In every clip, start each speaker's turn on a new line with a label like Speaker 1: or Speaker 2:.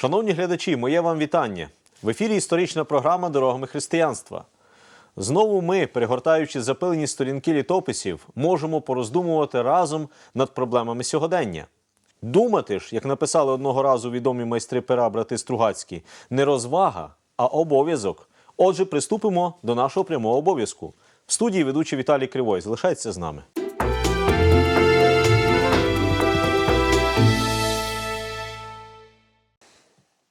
Speaker 1: Шановні глядачі, моє вам вітання. В ефірі історична програма Дорогами християнства. Знову ми, перегортаючи запилені сторінки літописів, можемо пороздумувати разом над проблемами сьогодення. Думати ж, як написали одного разу відомі майстри пера брати Стругацькі, не розвага, а обов'язок. Отже, приступимо до нашого прямого обов'язку. В студії ведучий Віталій Кривой. Залишайтеся з нами.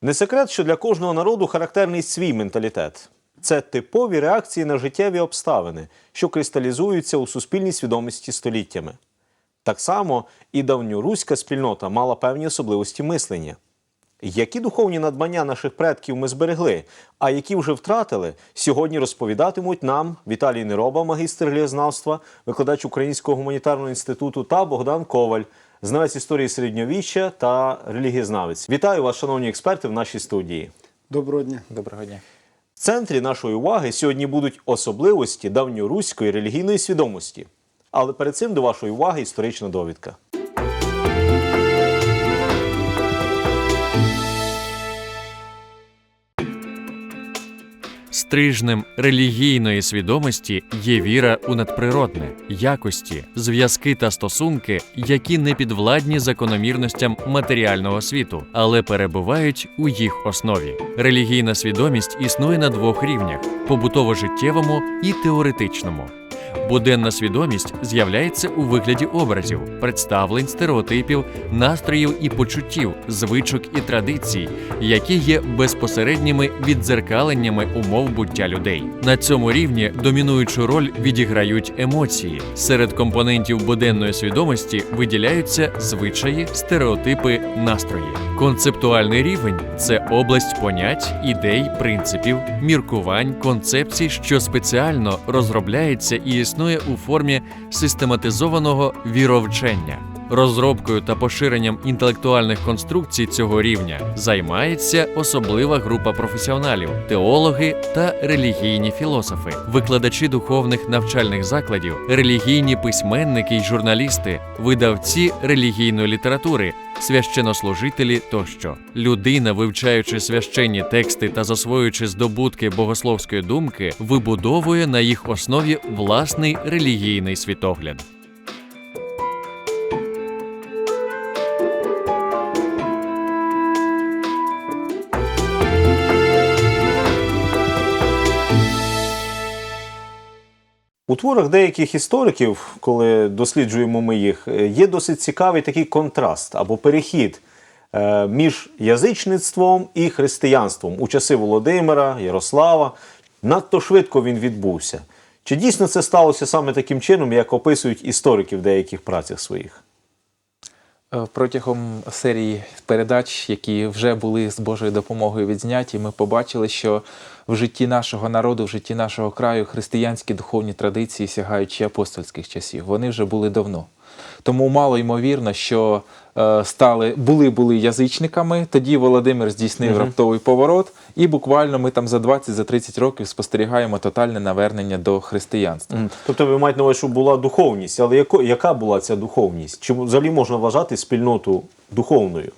Speaker 1: Не секрет, що для кожного народу характерний свій менталітет. Це типові реакції на життєві обставини, що кристалізуються у суспільній свідомості століттями. Так само і давньоруська спільнота мала певні особливості мислення. Які духовні надбання наших предків ми зберегли, а які вже втратили, сьогодні розповідатимуть нам Віталій Нероба, магістр релігієзнавства, викладач Українського гуманітарного інституту та Богдан Коваль, знавець історії середньовіччя та релігієзнавець. Вітаю вас, шановні експерти, в нашій студії.
Speaker 2: Доброго дня.
Speaker 3: Доброго дня.
Speaker 1: В центрі нашої уваги сьогодні будуть особливості давньоруської релігійної свідомості. Але перед цим до вашої уваги історична довідка.
Speaker 4: Стрижнем релігійної свідомості є віра у надприродне, якості, зв'язки та стосунки, які не підвладні закономірностям матеріального світу, але перебувають у їх основі. Релігійна свідомість існує на двох рівнях: побутово-життєвому і теоретичному. Буденна свідомість з'являється у вигляді образів, представлень, стереотипів, настроїв і почуттів, звичок і традицій, які є безпосередніми віддзеркаленнями умов буття людей. На цьому рівні домінуючу роль відіграють емоції. Серед компонентів буденної свідомості виділяються звичаї, стереотипи, настрої. Концептуальний рівень це область понять, ідей, принципів, міркувань, концепцій, що спеціально розробляється і існує у формі систематизованого віровчення. Розробкою та поширенням інтелектуальних конструкцій цього рівня займається особлива група професіоналів, теологи та релігійні філософи, викладачі духовних навчальних закладів, релігійні письменники й журналісти, видавці релігійної літератури, священнослужителі тощо. Людина, вивчаючи священні тексти та засвоюючи здобутки богословської думки, вибудовує на їх основі власний релігійний світогляд.
Speaker 1: У творах деяких істориків, коли досліджуємо ми їх, е, є досить цікавий такий контраст або перехід е, між язичництвом і християнством у часи Володимира, Ярослава. Надто швидко він відбувся. Чи дійсно це сталося саме таким чином, як описують історики в деяких працях своїх?
Speaker 3: Е, Протягом серії передач, які вже були з Божою допомогою відзняті, ми побачили, що в житті нашого народу, в житті нашого краю християнські духовні традиції сягаючи апостольських часів. Вони вже були давно. Тому мало ймовірно, що е, стали, були були язичниками. Тоді Володимир здійснив раптовий поворот, і буквально ми там за 20-30 років спостерігаємо тотальне навернення до християнства.
Speaker 1: Тобто ви маєте на увазі, що була духовність, але яко, яка була ця духовність? Чи взагалі можна вважати спільноту духовною?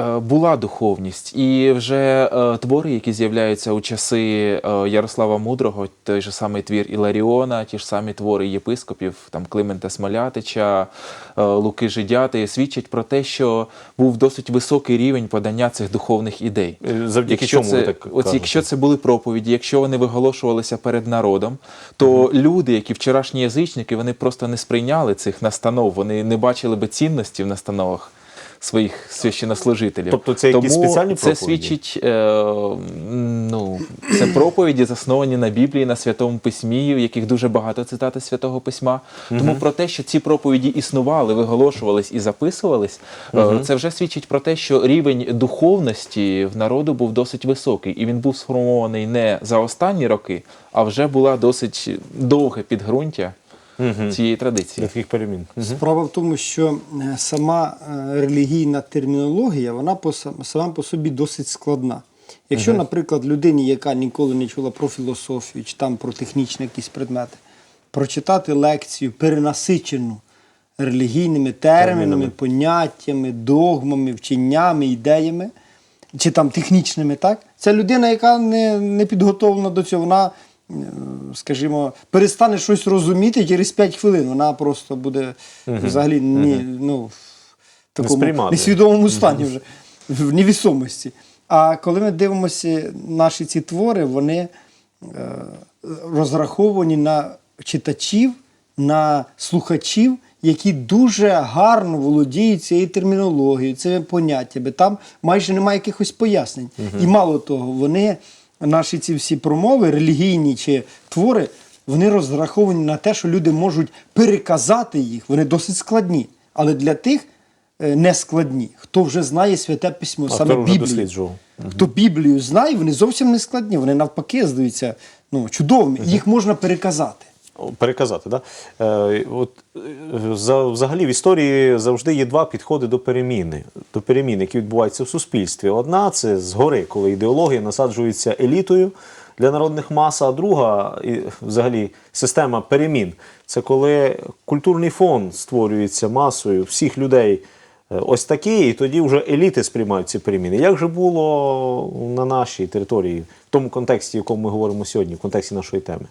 Speaker 3: Е, Була духовність, і вже е, твори, які з'являються у часи е, Ярослава Мудрого, той же самий твір Іларіона, ті ж самі твори єпископів, там Климента Смолятича, е, Луки Жидяти, свідчать про те, що був досить високий рівень подання цих духовних ідей.
Speaker 1: Завдяки
Speaker 3: Якщо
Speaker 1: чому
Speaker 3: це,
Speaker 1: ви так
Speaker 3: от, якщо це були проповіді, якщо вони виголошувалися перед народом, то люди, які вчорашні язичники, вони просто не сприйняли цих настанов, вони не бачили би цінності в настановах своїх священнослужителів.
Speaker 1: Тобто це якісь
Speaker 3: Тому
Speaker 1: спеціальні
Speaker 3: це свідчить, е, ну, це проповіді, засновані на Біблії, на Святому Письмі, в яких дуже багато цитати Святого Письма. Тому про те, що ці проповіді існували, виголошувались і записувались, е, це вже свідчить про те, що рівень духовності в народу був досить високий, і він був сформований не за останні роки, а вже була досить довге підґрунтя цієї традиції.
Speaker 1: Таких перемін.
Speaker 2: Справа в тому, що е, сама е, релігійна термінологія, вона по сам- сама по собі досить складна. Якщо, наприклад, людині, яка ніколи не чула про філософію чи там про технічні якісь предмети, прочитати лекцію перенасичену релігійними термінами, поняттями, догмами, вченнями, ідеями, чи там технічними, так? Це людина, яка не, не підготовлена до цього. Вона, скажімо, перестане щось розуміти через 5 хвилин. Вона просто буде взагалі ні, ну, в такому несвідомому стані вже, в невісомості. А коли ми дивимося наші ці твори, вони е, розраховані на читачів, на слухачів, які дуже гарно володіють цією термінологією, цими поняттями. Там майже немає якихось пояснень. І мало того, вони, наші ці всі промови, релігійні чи твори, вони розраховані на те, що люди можуть переказати їх. Вони досить складні. Але для тих нескладні, не складні, хто вже знає святе письмо,
Speaker 1: А
Speaker 2: саме Біблію. Хто Біблію знає, вони зовсім не складні. Вони навпаки здаються ну, чудовими. Їх можна переказати.
Speaker 1: Переказати, да? Е, от, е, за, взагалі в історії завжди є два підходи до переміни, до перемін, які відбуваються в суспільстві. Одна це згори, коли ідеологія насаджується елітою для народних мас, а друга, і, взагалі, система перемін. Це коли культурний фон створюється масою всіх людей. е, Ось такий, і тоді вже еліти сприймають ці переміни. Як же було на нашій території, в тому контексті, в якому ми говоримо сьогодні, в контексті нашої теми?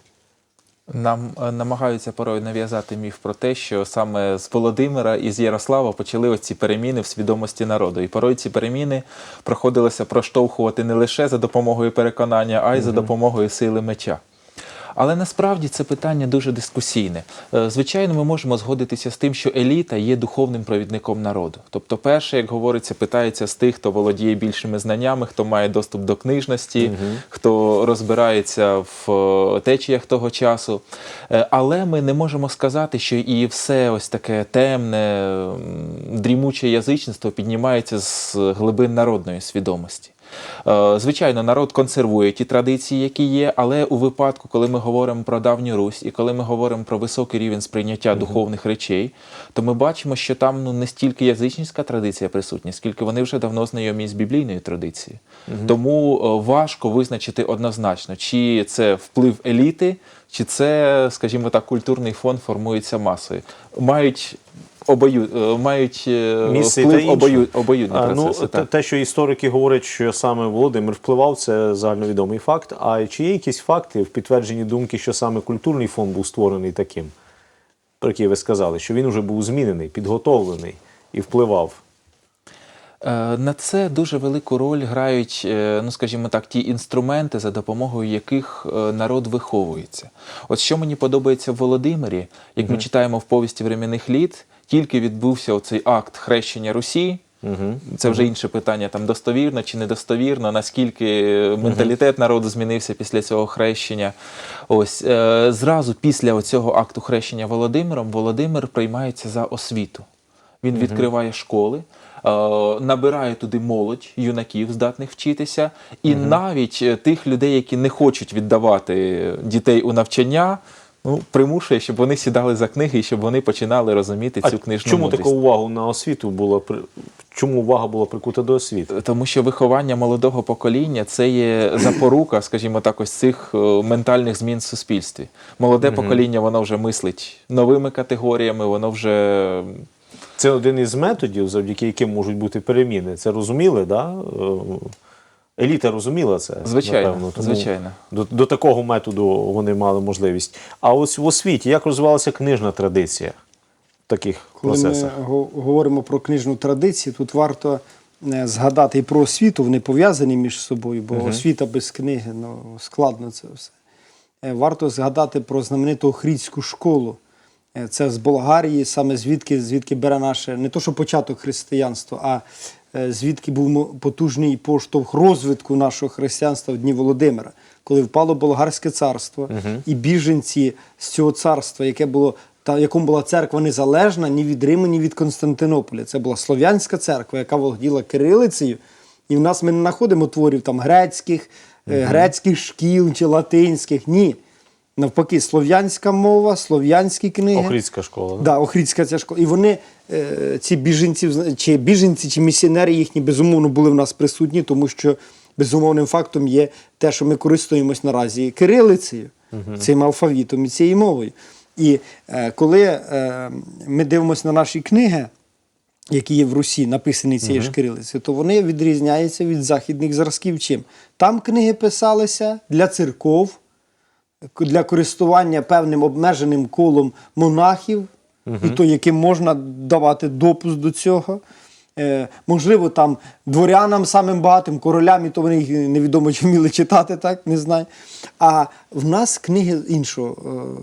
Speaker 3: Нам е, намагаються порою нав'язати міф про те, що саме з Володимира і з Ярослава почали оці переміни в свідомості народу. І порой ці переміни проходилося проштовхувати не лише за допомогою переконання, а й за допомогою сили меча. Але насправді це питання дуже дискусійне. Е, Звичайно, ми можемо згодитися з тим, що еліта є духовним провідником народу. Тобто, перше, як говориться, питається з тих, хто володіє більшими знаннями, хто має доступ до книжності, хто розбирається в е, течіях того часу. Е, Але ми не можемо сказати, що і все ось таке темне, дрімуче язичництво піднімається з глибин народної свідомості. Е, Звичайно, народ консервує ті традиції, які є, але у випадку, коли ми говоримо про давню Русь і коли ми говоримо про високий рівень сприйняття духовних речей, то ми бачимо, що там ну не стільки язичницька традиція присутня, скільки вони вже давно знайомі з біблійною традицією. Тому е, важко визначити однозначно, чи це вплив еліти, чи це, скажімо так, культурний фон формується масою. Мають обою, е, мають е,
Speaker 1: Місце те
Speaker 3: вплив обою, обоюдні
Speaker 1: А,
Speaker 3: процеси.
Speaker 1: Ну,
Speaker 3: так.
Speaker 1: те, що історики говорять, що саме Володимир впливав, це загальновідомий факт. А чи є якісь факти в підтвердженні думки, що саме культурний фонд був створений таким, про який ви сказали, що він вже був змінений, підготовлений і впливав?
Speaker 3: Е, На це дуже велику роль грають, ну скажімо так, ті інструменти, за допомогою яких народ виховується. От що мені подобається в Володимирі, як ми читаємо в повісті временних літ, тільки відбувся оцей акт хрещення Русі. Це вже інше питання, там достовірно чи недостовірно, наскільки менталітет народу змінився після цього хрещення. Ось е, зразу після цього акту хрещення Володимиром Володимир приймається за освіту. Він відкриває школи, е, набирає туди молодь, юнаків, здатних вчитися, і навіть е, тих людей, які не хочуть віддавати дітей у навчання, ну, примушує, щоб вони сідали за книги і щоб вони починали розуміти цю книжну
Speaker 1: чому
Speaker 3: мудрість.
Speaker 1: таку увагу на освіту була чому увага була прикута до освіти?
Speaker 3: Тому що виховання молодого покоління це є запорука, скажімо так, ось цих е, ментальних змін в суспільстві. Молоде покоління, воно вже мислить новими категоріями, воно вже
Speaker 1: Це один із методів, завдяки яким можуть бути переміни. Це розуміли, да? Еліта розуміла це.
Speaker 3: Звичайно,
Speaker 1: напевно, тому
Speaker 3: звичайно.
Speaker 1: До, до такого методу вони мали можливість. А ось в освіті як розвивалася книжна традиція в таких
Speaker 2: Коли
Speaker 1: процесах?
Speaker 2: ми го- говоримо про книжну традицію, тут варто е, згадати і про освіту, вони пов'язані між собою, бо освіта без книги ну, складно це все. Е, Варто згадати про знамениту Охрідську школу. Е, Це з Болгарії, саме звідки, звідки бере наше, не то що початок християнства, а звідки був потужний поштовх розвитку нашого християнства в дні Володимира, коли впало болгарське царство, і біженці з цього царства, яке було та якому була церква незалежна ні від Риму, ні від Константинополя. Це була слов'янська церква, яка володіла кирилицею. І в нас ми не знаходимо творів там грецьких, е, грецьких шкіл чи латинських. Ні. Навпаки, слов'янська мова, слов'янські книги.
Speaker 1: Охрідська школа. Да?
Speaker 2: Да, Охрідська ця школа. І вони, е, ці біженці, чи біженці, чи місіонери їхні, безумовно, були в нас присутні, тому що безумовним фактом є те, що ми користуємось наразі кирилицею, цим алфавітом і цією мовою. І е, коли е, ми дивимося на наші книги, які є в Русі, написані цією ж кирилицею, то вони відрізняються від західних зразків. Чим? Там книги писалися для церков, для користування певним обмеженим колом монахів, і то, яким можна давати допуск до цього. Е, можливо, там дворянам самим багатим, королям, і то вони їх невідомо чи вміли читати, так, не знаю. А в нас книги іншого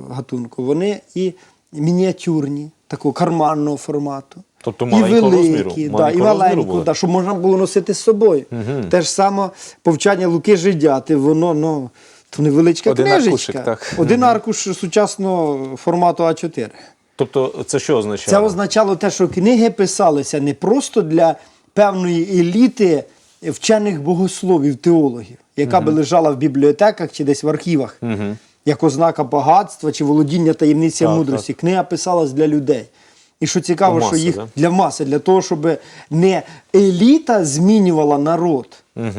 Speaker 2: е, гатунку, вони і мініатюрні, такого карманного формату.
Speaker 1: Тобто
Speaker 2: і великі,
Speaker 1: розміру,
Speaker 2: да, і
Speaker 1: маленького
Speaker 2: маленьку, да, щоб можна було носити з собою. Те ж саме повчання Луки Жидяти, воно ну, то невеличка
Speaker 3: Один
Speaker 2: книжечка.
Speaker 3: аркушик, так.
Speaker 2: Один аркуш сучасного формату А4.
Speaker 1: Тобто, це що означає?
Speaker 2: Це означало те, що книги писалися не просто для певної еліти вчених богословів, теологів, яка би лежала в бібліотеках чи десь в архівах, як ознака багатства чи володіння таємниця
Speaker 1: Так,
Speaker 2: мудрості. Книга писалась для людей. І що цікаво,
Speaker 1: Маси,
Speaker 2: що їх
Speaker 1: да?
Speaker 2: для маси, для того, щоб не еліта змінювала народ,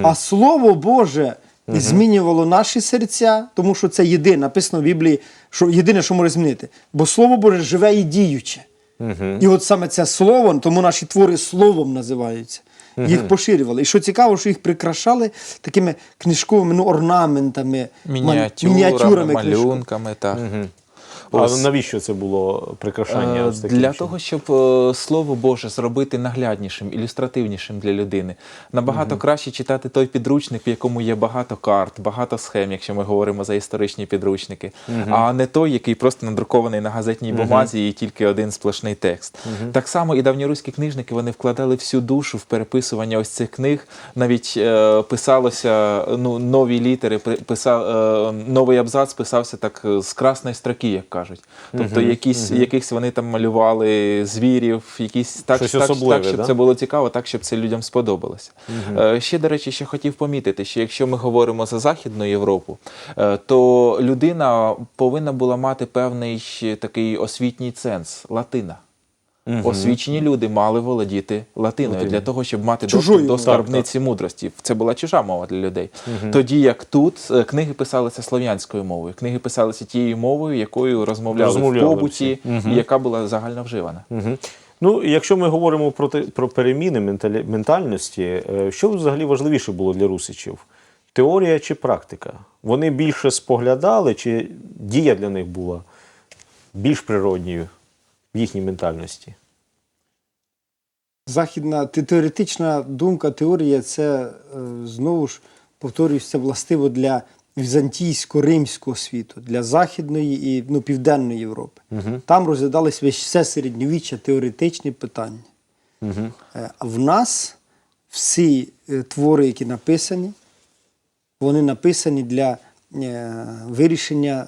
Speaker 2: а Слово Боже змінювало наші серця, тому що це єдине, написано в Біблії, що єдине, що може змінити. Бо Слово Боже живе і діюче. І от саме це слово, тому наші твори словом називаються. Їх поширювали. І що цікаво, що їх прикрашали такими книжковими ну, орнаментами,
Speaker 3: Мініатюрами,
Speaker 2: мініатюрами
Speaker 3: малюнками. Так.
Speaker 1: А навіщо це було прикрашання?
Speaker 3: Е,
Speaker 1: ось таким
Speaker 3: Для
Speaker 1: чином?
Speaker 3: того, щоб е, слово Боже зробити нагляднішим, ілюстративнішим для людини. Набагато краще читати той підручник, в якому є багато карт, багато схем, якщо ми говоримо за історичні підручники, а не той, який просто надрукований на газетній бумазі і тільки один сплошний текст. Так само і давньоруські книжники вони вкладали всю душу в переписування ось цих книг. Навіть е, писалося ну, нові літери, писав, е, новий абзац писався так е, з красної строки, як кажуть. Тобто якісь, якихось вони там малювали звірів, якісь так,
Speaker 1: Щось
Speaker 3: так,
Speaker 1: особливе,
Speaker 3: так щоб
Speaker 1: да?
Speaker 3: це було цікаво, так, щоб це людям сподобалося. Е, Ще, до речі, ще хотів помітити, що якщо ми говоримо за Західну Європу, е, то людина повинна була мати певний такий освітній ценз латина. Освічені люди мали володіти латиною для того, щоб мати
Speaker 2: Чужою
Speaker 3: доступ до скарбниці мудрості. Це була чужа мова для людей. Тоді як тут е, книги писалися слов'янською мовою, книги писалися тією мовою, якою розмовляли,
Speaker 1: Розмовляли
Speaker 3: в побуті, і яка була загально вживана.
Speaker 1: Мгм. Ну, якщо ми говоримо про, те- про переміни ментальності, е, що взагалі важливіше було для русичів? Теорія чи практика? Вони більше споглядали, чи дія для них була більш природньою в їхній ментальності?
Speaker 2: Західна теоретична думка, теорія це е, знову ж повторюсь, це властиво для візантійсько-римського світу, для Західної і ну, Південної Європи. Там розглядались весь все середньовіччя теоретичні питання. Е, А в нас всі е, твори, які написані, вони написані для вирішення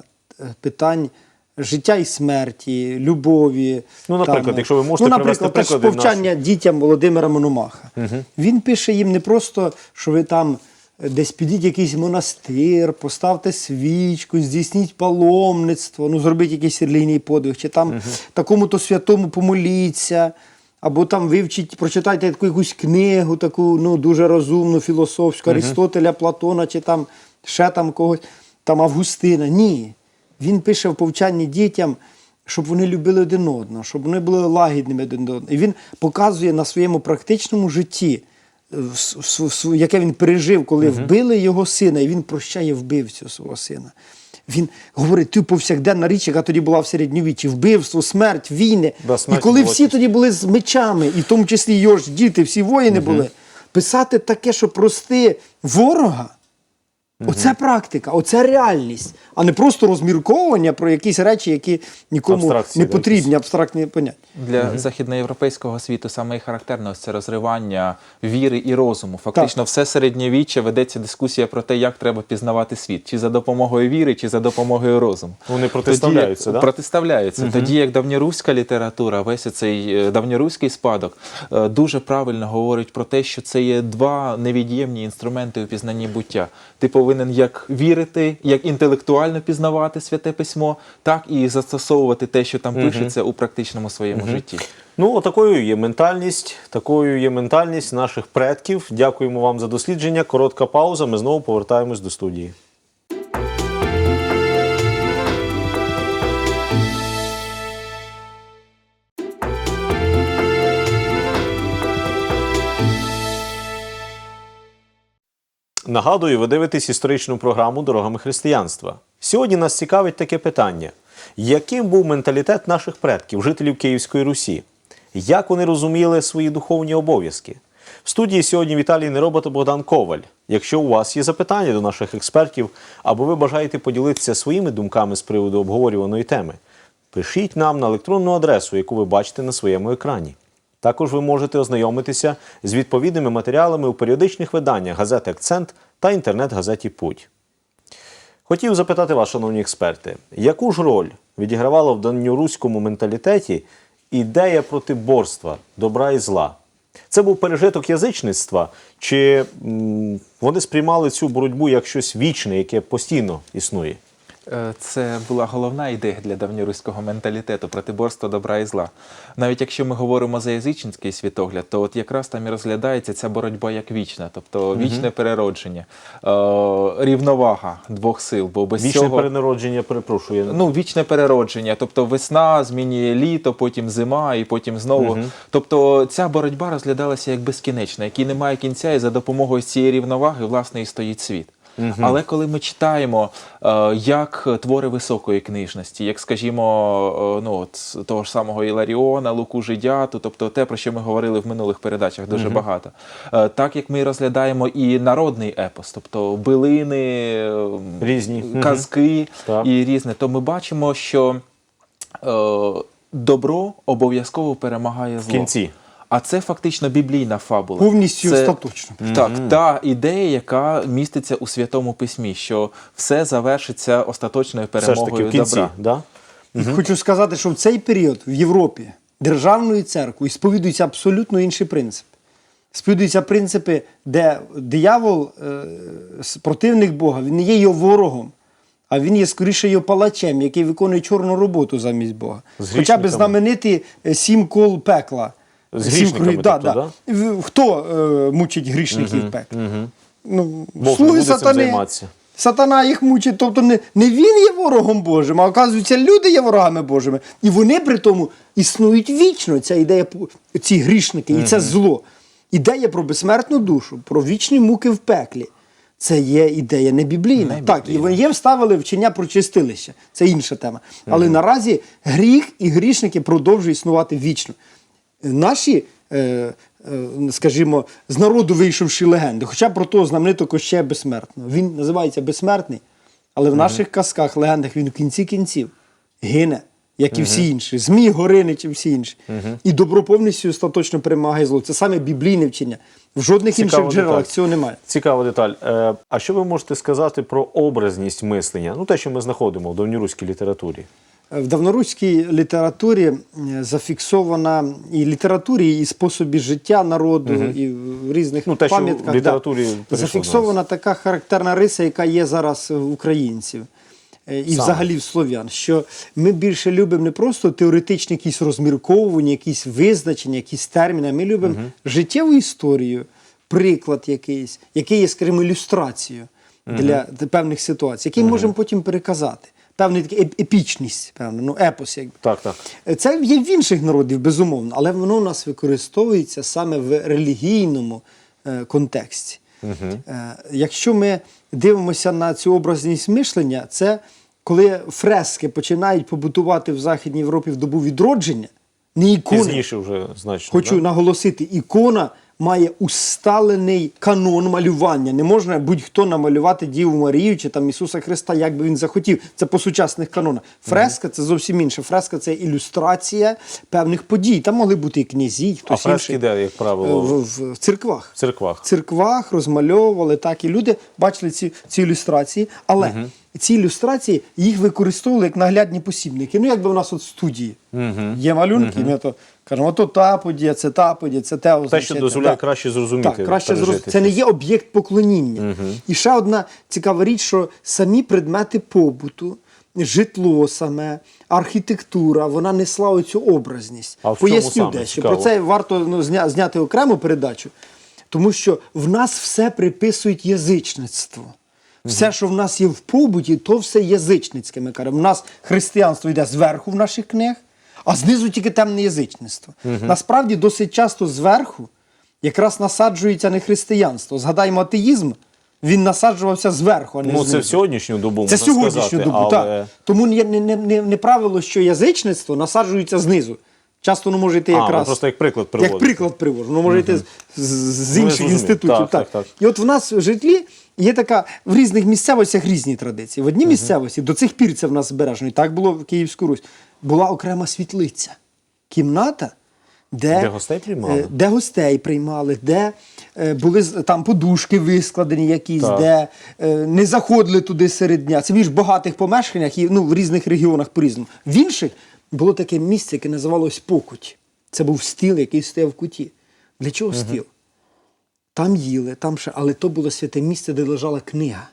Speaker 2: питань життя і смерті, любові.
Speaker 1: Ну, наприклад, якщо ви можете
Speaker 2: ну, наприклад,
Speaker 1: приклади
Speaker 2: повчання дітям Володимира Мономаха. Він пише їм не просто, що ви там е, десь підіть якийсь монастир, поставте свічку, здійсніть паломництво, ну зробіть якийсь релігійний подвиг, чи там такому-то святому помоліться. Або там вивчіть, прочитайте таку якусь книгу, таку ну, дуже розумну, філософську, Аристотеля, Платона, чи там ще там когось, там Августина. Ні. Він пише в повчанні дітям, щоб вони любили один одного, щоб вони були лагідними один до одного. І він показує на своєму практичному житті, е, яке він пережив, коли вбили його сина, і він прощає вбивцю свого сина. Він говорить, ти повсякденна річ, яка тоді була в середньовіччі, вбивство, смерть, війни. І коли всі тоді були з мечами, і в тому числі його ж діти, всі воїни були, писати таке, що прости ворога. Оце практика, оце реальність, а не просто розмірковування про якісь речі, які нікому
Speaker 1: Абстракції,
Speaker 2: не
Speaker 1: да,
Speaker 2: потрібні, абстрактні поняття.
Speaker 3: Для західноєвропейського світу саме і характерно ось це розривання віри і розуму. Фактично, все середньовіччя ведеться дискусія про те, як треба пізнавати світ, чи за допомогою віри, чи за допомогою розуму.
Speaker 1: Вони протиставляються,
Speaker 3: Тоді,
Speaker 1: да?
Speaker 3: Протиставляються. Тоді як давньоруська література, весь цей е, давньоруський спадок е, дуже правильно говорить про те, що це є два невід'ємні інструменти у пізнанні буття. Ти повинен як вірити, як інтелектуально пізнавати святе письмо, так і застосовувати те, що там пишеться у практичному своєму житті.
Speaker 1: Ну, такою є ментальність, такою є ментальність наших предків. Дякуємо вам за дослідження. Коротка пауза. Ми знову повертаємось до студії. Нагадую, ви дивитесь історичну програму Дорогами християнства. Сьогодні нас цікавить таке питання: яким був менталітет наших предків, жителів Київської Русі? Як вони розуміли свої духовні обов'язки? В студії сьогодні Віталій Неробот Богдан Коваль. Якщо у вас є запитання до наших експертів, або ви бажаєте поділитися своїми думками з приводу обговорюваної теми, пишіть нам на електронну адресу, яку ви бачите на своєму екрані. Також ви можете ознайомитися з відповідними матеріалами у періодичних виданнях газети Акцент та інтернет-газеті Путь. Хотів запитати вас, шановні експерти, яку ж роль відігравала в давньоруському менталітеті ідея протиборства добра і зла? Це був пережиток язичництва, чи м, вони сприймали цю боротьбу як щось вічне, яке постійно існує?
Speaker 3: Е, Це була головна ідея для давньоруського менталітету протиборство добра і зла. Навіть якщо ми говоримо за язичницький світогляд, то от якраз там і розглядається ця боротьба як вічна, тобто вічне переродження, е, рівновага двох сил. Бо без
Speaker 1: Вічне
Speaker 3: цього
Speaker 1: перенародження, перепрошую.
Speaker 3: ну, вічне переродження, тобто весна змінює літо, потім зима, і потім знову. Тобто ця боротьба розглядалася як безкінечна, якій немає кінця, і за допомогою цієї рівноваги власне і стоїть світ. Але коли ми читаємо е, як твори високої книжності, як, скажімо, е, ну, от, того ж самого Іларіона, Луку Жидяту, тобто те, про що ми говорили в минулих передачах дуже багато, е, так як ми розглядаємо і народний епос, тобто билини,
Speaker 1: Різні.
Speaker 3: Казки
Speaker 1: Так.
Speaker 3: і різне, то ми бачимо, що добро обов'язково перемагає зло.
Speaker 1: В кінці.
Speaker 3: А це фактично біблійна фабула.
Speaker 2: Повністю
Speaker 3: Це-
Speaker 2: остаточно.
Speaker 3: Так, та ідея, яка міститься у святому письмі, що все завершиться остаточною
Speaker 1: Все ж таки в кінці.
Speaker 3: добра.
Speaker 1: Да?
Speaker 2: І хочу сказати, що в цей період в Європі державною церквою сповідується абсолютно інший принцип. Сповідуються принципи, де диявол, е, противник Бога, він не є його ворогом, а він є скоріше його палачем, який виконує чорну роботу замість Бога.
Speaker 1: З
Speaker 2: Хоча б
Speaker 1: грішниками.
Speaker 2: знаменити е, сім кол пекла.
Speaker 1: З грішниками,
Speaker 2: да,
Speaker 1: тобто,
Speaker 2: да. В- Хто е, мучить грішників в пеклі? Ну,
Speaker 1: Бог не
Speaker 2: слуги
Speaker 1: буде цим займатися.
Speaker 2: Сатана їх мучить, тобто не, не він є ворогом Божим, а оказується, люди є ворогами Божими. І вони при тому існують вічно. Ця ідея ці грішники, і це зло. Ідея про безсмертну душу, про вічні муки в пеклі. Це є ідея не біблійна.
Speaker 3: Не
Speaker 2: так, і вони є вставили вчення про чистилище. Це інша тема. Але наразі гріх і грішники продовжують існувати вічно. Наші, е, е, скажімо, з народу вийшовші легенди, хоча про того знаменитого Кощея безсмертного. Він називається безсмертний, але в наших казках, легендах він в кінці кінців гине, як і всі інші. Змій горинить і всі інші. І добро повністю остаточно перемагає зло. Це саме біблійне вчення. В жодних
Speaker 1: Цікава
Speaker 2: інших джерелах
Speaker 1: деталь.
Speaker 2: цього немає.
Speaker 1: Цікава деталь. Е, а що ви можете сказати про образність мислення? Ну, те, що ми знаходимо в давньоруській літературі.
Speaker 2: В давноруській літературі е, зафіксована і літературі, і способі життя народу, і в різних
Speaker 1: Ну, те, що в
Speaker 2: пам'ятках.
Speaker 1: літературі
Speaker 2: да. зафіксована така характерна риса, яка є зараз в українців. е, І
Speaker 1: Саме.
Speaker 2: взагалі в слов'ян, що ми більше любимо не просто теоретичні якісь розмірковування, якісь визначення, якісь терміни. Ми любимо життєву історію, приклад якийсь, який є, скажімо, ілюстрацією для певних ситуацій, який можемо потім переказати. Певний такий епічність, певно, ну епос, якби.
Speaker 1: Так, так.
Speaker 2: Це є в інших народів, безумовно, але воно у нас використовується саме в релігійному е, контексті. Е, якщо ми дивимося на цю образність мишлення, це коли фрески починають побутувати в Західній Європі в добу відродження, не ікони.
Speaker 1: Пізніше вже значно.
Speaker 2: Хочу
Speaker 1: да?
Speaker 2: наголосити, ікона має усталений канон малювання. Не можна будь-хто намалювати Діву Марію чи там Ісуса Христа, як би він захотів. Це по сучасних канонах. Фреска це зовсім інше. Фреска це ілюстрація певних подій. Там могли бути і князі, і
Speaker 1: А
Speaker 2: хтось
Speaker 1: фрески
Speaker 2: інший.
Speaker 1: де, як правило,
Speaker 2: В,
Speaker 1: в
Speaker 2: в, в церквах.
Speaker 1: церквах.
Speaker 2: В церквах розмальовували так, і люди бачили ці, ці ілюстрації, але ці ілюстрації їх використовували як наглядні посібники. Ну, якби у нас от в студії є малюнки, ми то кажемо, то та подія, це та подія, це те
Speaker 1: Те, що дозволяє краще зрозуміти.
Speaker 2: Так, краще зрозуміти. Це не є об'єкт поклоніння. І ще одна цікава річ, що самі предмети побуту, житло саме, архітектура, вона несла оцю образність.
Speaker 1: А в чому
Speaker 2: Поясню
Speaker 1: саме?
Speaker 2: дещо.
Speaker 1: Цікаво.
Speaker 2: Про це варто ну, зня, зняти окрему передачу, тому що в нас все приписують язичництво. Все, що в нас є в побуті, то все язичницьке. Ми кажемо. В нас християнство йде зверху в наших книгах, а знизу тільки темне язичництво. Насправді, досить часто зверху якраз насаджується не християнство. Згадаймо атеїзм. Він насаджувався зверху, а не
Speaker 1: Ну, це
Speaker 2: знизу.
Speaker 1: в сьогоднішню добу
Speaker 2: Це
Speaker 1: можна
Speaker 2: сьогоднішню
Speaker 1: сказати,
Speaker 2: добу,
Speaker 1: але...
Speaker 2: так. Тому не, не, не, не, правило, що язичництво насаджується знизу. Часто воно може йти
Speaker 1: А,
Speaker 2: якраз.
Speaker 1: просто як приклад
Speaker 2: Як приклад привожу. Воно може йти з, з, з
Speaker 1: Ну,
Speaker 2: інших
Speaker 1: зрозумів.
Speaker 2: інститутів.
Speaker 1: Так,
Speaker 2: Так,
Speaker 1: так, так.
Speaker 2: І от в нас в житлі є така в різних місцевостях різні традиції. В одній місцевості до цих пір це в нас збережено. І так було в Київську Русь. Була окрема світлиця, кімната, де,
Speaker 1: Де гостей приймали?
Speaker 2: е, де гостей приймали, де е, були там подушки вискладені якісь,
Speaker 1: Так.
Speaker 2: де е, не заходили туди серед дня. Це в більш багатих помешканнях і ну, в різних регіонах по-різному. В інших було таке місце, яке називалось Покуть. Це був стіл, який стояв в куті. Для чого стіл? Там їли, там ще, але то було святе місце, де лежала книга,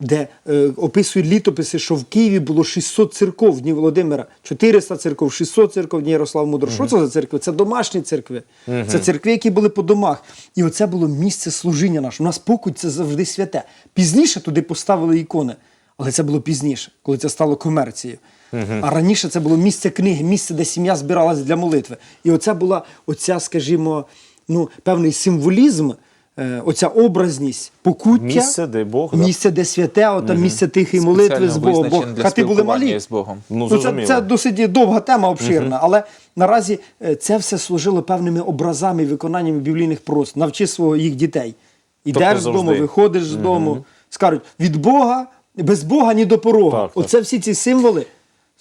Speaker 2: де е, описують літописи, що в Києві було 600 церков в дні Володимира, 400 церков, 600 церков в дні Ярослава Мудро. Що це за церкви? Це домашні церкви. Це церкви, які були по домах. І оце було місце служіння наше. У нас покуть це завжди святе. Пізніше туди поставили ікони, але це було пізніше, коли це стало комерцією. А раніше це було місце книги, місце, де сім'я збиралась для молитви. І оце була оця, скажімо, ну, певний символізм, е, оця образність, покуття.
Speaker 1: Місце, де Бог, да.
Speaker 2: Місце, де святе, ота місце тихої молитви з Богом. Бо хати були малі.
Speaker 3: з Богом.
Speaker 1: Ну,
Speaker 2: Ну, це,
Speaker 1: зрозуміло.
Speaker 2: це досить довга тема обширна, але наразі е, це все служило певними образами і виконаннями біблійних пророцтв. Навчи свого їх дітей. Ідеш
Speaker 1: Тобто
Speaker 2: з дому,
Speaker 1: завжди.
Speaker 2: виходиш з дому. Скажуть, від Бога, без Бога ні до порога.
Speaker 1: Так, так.
Speaker 2: Оце всі ці символи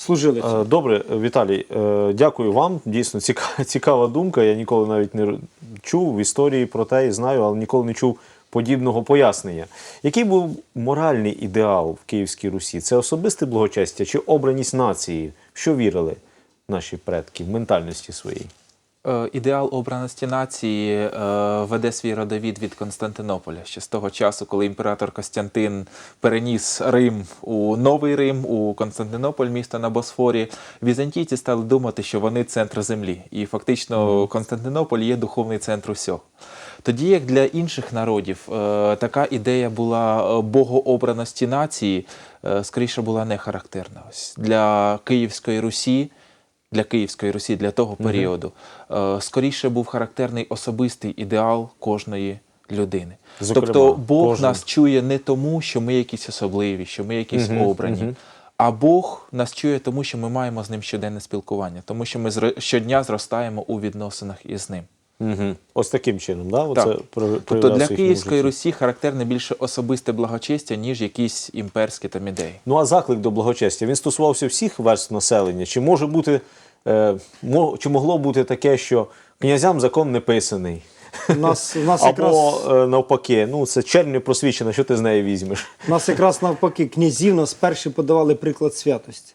Speaker 2: служили. цьому.
Speaker 1: Е, Добре, Віталій, е, дякую вам. Дійсно, цікава думка. Я ніколи навіть не чув в історії про те і знаю, але ніколи не чув подібного пояснення. Який був моральний ідеал в Київській Русі? Це особисте благочестя чи обраність нації? Що вірили наші предки в ментальності своїй?
Speaker 3: Е, Ідеал обраності нації е, веде свій родовід від Константинополя. Ще з того часу, коли імператор Костянтин переніс Рим у Новий Рим, у Константинополь, місто на Босфорі, візантійці стали думати, що вони центр землі. І фактично Константинополь є духовний центр усього. Тоді як для інших народів е, така ідея була богообраності нації, скоріше була не характерна. Ось для Київської Русі для Київської Русі для того періоду, е, скоріше був характерний особистий ідеал кожної людини.
Speaker 1: Зокрема,
Speaker 3: тобто Бог
Speaker 1: кожен.
Speaker 3: нас чує не тому, що ми якісь особливі, що ми якісь обрані. А Бог нас чує тому, що ми маємо з ним щоденне спілкування, тому що ми щодня зростаємо у відносинах із ним.
Speaker 1: Угу. Ось таким чином, да? Оце
Speaker 3: Так.
Speaker 1: про-
Speaker 3: Тобто для Київської. Русі характерне більше особисте благочестя, ніж якісь імперські там ідеї.
Speaker 1: Ну а заклик до благочестя він стосувався всіх верств населення. Чи може бути, чи могло бути таке, що князям закон не писаний?
Speaker 2: У нас, у нас,
Speaker 1: Або
Speaker 2: якраз,
Speaker 1: е, навпаки, ну це чернь не просвічена, що ти з неї візьмеш?
Speaker 2: у нас якраз навпаки князів нас перші подавали приклад святості.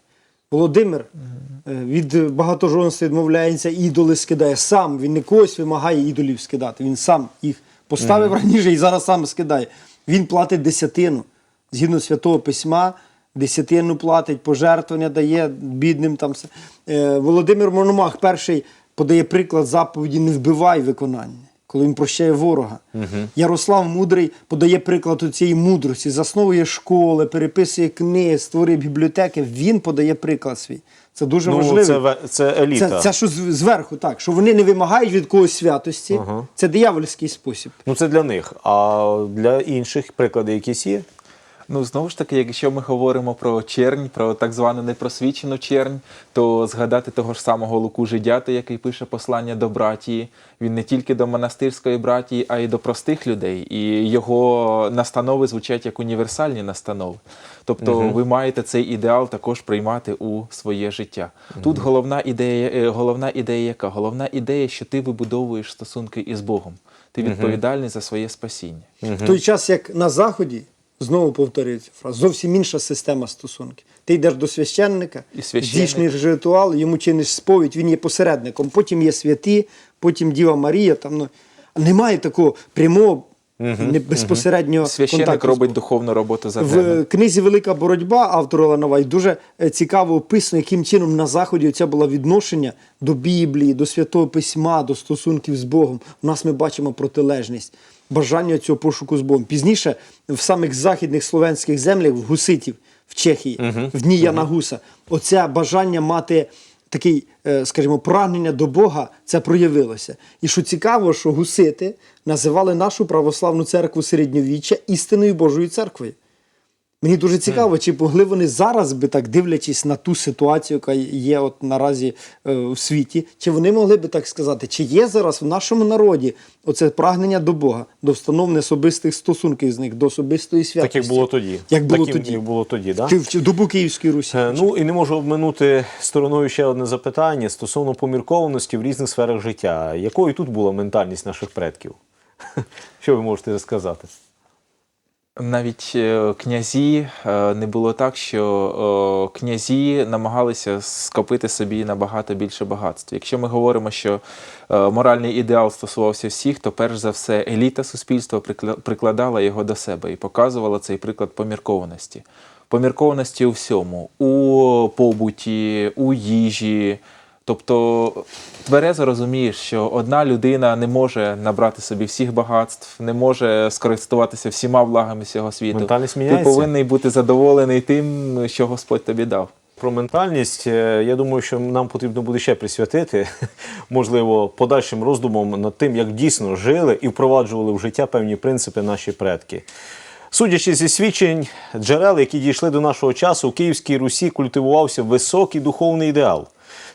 Speaker 2: Володимир е, від багатожонства відмовляється, ідоли скидає сам. Він не когось вимагає ідолів скидати. Він сам їх поставив раніше і зараз сам скидає. Він платить десятину. Згідно святого письма, десятину платить, пожертвування дає бідним. Там все. Е, Володимир Мономах перший подає приклад заповіді не вбивай виконання. Коли він прощає ворога. Ярослав Мудрий подає приклад у цієї мудрості, засновує школи, переписує книги, створює бібліотеки. Він подає приклад свій. Це дуже
Speaker 1: Ну,
Speaker 2: важливо.
Speaker 1: це, це еліта.
Speaker 2: Це, це що зверху, так, що вони не вимагають від когось святості.
Speaker 1: Ага.
Speaker 2: Це диявольський спосіб.
Speaker 1: Ну це для них. А для інших приклади якісь є?
Speaker 3: Ну, знову ж таки, якщо ми говоримо про чернь, про так звану непросвічену чернь, то згадати того ж самого Луку Жидята, який пише послання до братії, він не тільки до монастирської братії, а й до простих людей. І його настанови звучать як універсальні настанови. Тобто ви маєте цей ідеал також приймати у своє життя. Тут головна ідея, е, головна ідея яка? Головна ідея, що ти вибудовуєш стосунки із Богом. Ти відповідальний за своє спасіння.
Speaker 2: В той час, як на Заході, знову повторюю цю фразу, зовсім інша система стосунків. Ти йдеш до священника,
Speaker 3: І священник-
Speaker 2: здійснюєш ритуал, йому чиниш сповідь, він є посередником. Потім є святі, потім Діва Марія. Там, ну, немає такого прямого, не безпосереднього
Speaker 3: Священник
Speaker 2: контакту
Speaker 3: робить духовну роботу за тебе.
Speaker 2: В книзі Велика боротьба автора Лановай дуже е, цікаво описано, яким чином на Заході це було відношення до Біблії, до Святого Письма, до стосунків з Богом. У нас ми бачимо протилежність, бажання цього пошуку з Богом. Пізніше в самих західних словенських землях, в гуситів, в Чехії, в дні Яна Гуса, оце бажання мати такий, е, скажімо, прагнення до Бога це проявилося. І що цікаво, що гусити називали нашу православну церкву середньовіччя істинною Божою церквою. Мені дуже цікаво, чи могли вони зараз би так дивлячись на ту ситуацію, яка є от наразі е, в світі, чи вони могли би так сказати, чи є зараз в нашому народі оце прагнення до Бога, до встановлення особистих стосунків з них, до особистої святості?
Speaker 1: Так як було тоді.
Speaker 2: Як було
Speaker 1: Таким,
Speaker 2: тоді.
Speaker 1: Як було тоді, да?
Speaker 2: В добу Київської Русі?
Speaker 1: Е, Ну і не можу обминути стороною ще одне запитання стосовно поміркованості в різних сферах життя. Якою тут була ментальність наших предків? Що ви можете сказати?
Speaker 3: Навіть е, князі е, не було так, що е, князі намагалися скопити собі набагато більше багатств. Якщо ми говоримо, що моральний ідеал стосувався всіх, то перш за все еліта суспільства прикла- прикладала його до себе і показувала цей приклад поміркованості. Поміркованості у всьому, у побуті, у їжі. Тобто тверезо розумієш, що одна людина не може набрати собі всіх багатств, не може скористуватися всіма влагами цього світу.
Speaker 1: Ментальність
Speaker 3: Ти
Speaker 1: міняється.
Speaker 3: повинен бути задоволений тим, що Господь тобі дав.
Speaker 1: Про ментальність, е, я думаю, що нам потрібно буде ще присвятити, можливо, подальшим роздумом над тим, як дійсно жили і впроваджували в життя певні принципи наші предки. Судячи зі свідчень джерел, які дійшли до нашого часу, у Київській Русі культивувався високий духовний ідеал.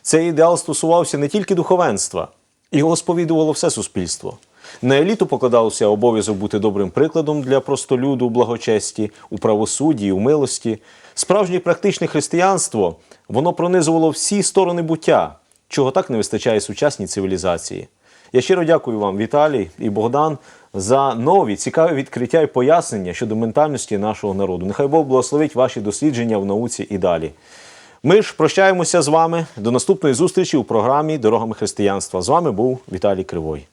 Speaker 1: Цей ідеал стосувався не тільки духовенства, його сповідувало все суспільство. На еліту покладався обов'язок бути добрим прикладом для простолюду у благочесті, у правосудді, у милості. Справжнє практичне християнство воно пронизувало всі сторони буття, чого так не вистачає сучасній цивілізації. Я щиро дякую вам, Віталій і Богдан, за нові цікаві відкриття і пояснення щодо ментальності нашого народу. Нехай Бог благословить ваші дослідження в науці і далі. Ми ж прощаємося з вами до наступної зустрічі у програмі Дорогами християнства. З вами був Віталій Кривой.